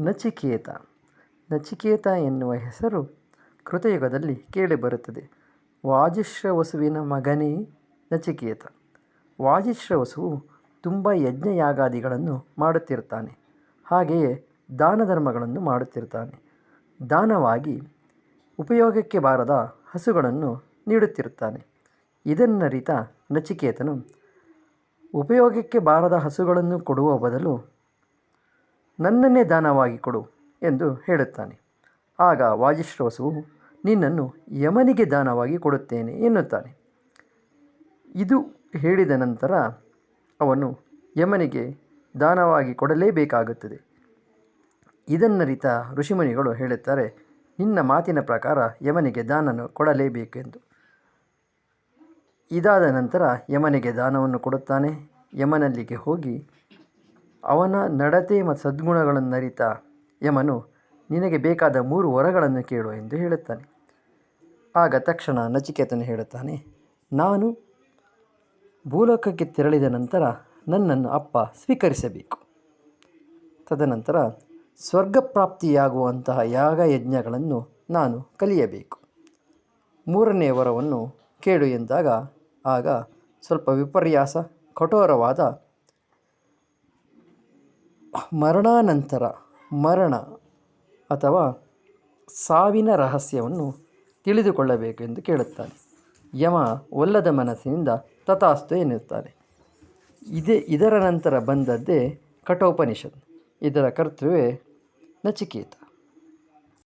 ನಚಿಕೇತ. ನಚಿಕೇತ ಎನ್ನುವ ಹೆಸರು ಕೃತಯುಗದಲ್ಲಿ ಕೇಳಿಬರುತ್ತದೆ. ವಾಜಿಶ್ರವಸುವಿನ ಮಗನೇ ನಚಿಕೇತ. ವಾಜಿಶ್ರವಸುವು ತುಂಬ ಯಜ್ಞಯಾಗಾದಿಗಳನ್ನು ಮಾಡುತ್ತಿರ್ತಾನೆ. ಹಾಗೆಯೇ ದಾನ ಧರ್ಮಗಳನ್ನು ಮಾಡುತ್ತಿರ್ತಾನೆ. ದಾನವಾಗಿ ಉಪಯೋಗಕ್ಕೆ ಬಾರದ ಹಸುಗಳನ್ನು ನೀಡುತ್ತಿರುತ್ತಾನೆ ಇದನ್ನರಿತ ನಚಿಕೇತನು ಉಪಯೋಗಕ್ಕೆ ಬಾರದ ಹಸುಗಳನ್ನು ಕೊಡುವ ಬದಲು ನನ್ನನ್ನೇ ದಾನವಾಗಿ ಕೊಡು ಎಂದು ಹೇಳುತ್ತಾನೆ. ಆಗ ವಾಜಿಶ್ರವಸುವು ನಿನ್ನನ್ನು ಯಮನಿಗೆ ದಾನವಾಗಿ ಕೊಡುತ್ತೇನೆ ಎನ್ನುತ್ತಾನೆ. ಇದು ಹೇಳಿದ ನಂತರ ಅವನು ಯಮನಿಗೆ ದಾನವಾಗಿ ಕೊಡಲೇಬೇಕಾಗುತ್ತದೆ. ಇದನ್ನರಿತ ಋಷಿಮುನಿಗಳು ಹೇಳುತ್ತಾರೆ, ನಿನ್ನ ಮಾತಿನ ಪ್ರಕಾರ ಯಮನಿಗೆ ದಾನನು ಕೊಡಲೇಬೇಕೆಂದು. ಇದಾದ ನಂತರ ಯಮನಿಗೆ ದಾನವನ್ನು ಕೊಡುತ್ತಾನೆ. ಯಮನಲ್ಲಿಗೆ ಹೋಗಿ ಅವನ ನಡತೆ ಮತ್ತು ಸದ್ಗುಣಗಳನ್ನು ಅರಿತ ಯಮನು, ನಿನಗೆ ಬೇಕಾದ ಮೂರು ವರಗಳನ್ನು ಕೇಳು ಎಂದು ಹೇಳುತ್ತಾನೆ. ಆಗ ತಕ್ಷಣ ನಚಿಕೇತನು ಹೇಳುತ್ತಾನೆ, ನಾನು ಭೂಲೋಕಕ್ಕೆ ತೆರಳಿದ ನಂತರ ನನ್ನನ್ನು ಅಪ್ಪ ಸ್ವೀಕರಿಸಬೇಕು. ತದನಂತರ ಸ್ವರ್ಗಪ್ರಾಪ್ತಿಯಾಗುವಂತಹ ಯಾಗ ಯಜ್ಞಗಳನ್ನು ನಾನು ಕಲಿಯಬೇಕು. ಮೂರನೇ ವರವನ್ನು ಕೇಳು ಎಂದಾಗ ಆಗ ಸ್ವಲ್ಪ ವಿಪರ್ಯಾಸ, ಕಠೋರವಾದ ಮರಣಾನಂತರ ಮರಣ ಅಥವಾ ಸಾವಿನ ರಹಸ್ಯವನ್ನು ತಿಳಿದುಕೊಳ್ಳಬೇಕೆಂದು ಕೇಳುತ್ತಾನೆ. ಯಮ ಒಲ್ಲದ ಮನಸ್ಸಿನಿಂದ ತಥಾಸ್ತು ಎನ್ನುತ್ತಾನೆ. ಇದೇ ಇದರ ನಂತರ ಬಂದದ್ದೇ ಕಠೋಪನಿಷತ್. ಇದರ ಕರ್ತೃವೇ ನಚಿಕೇತ.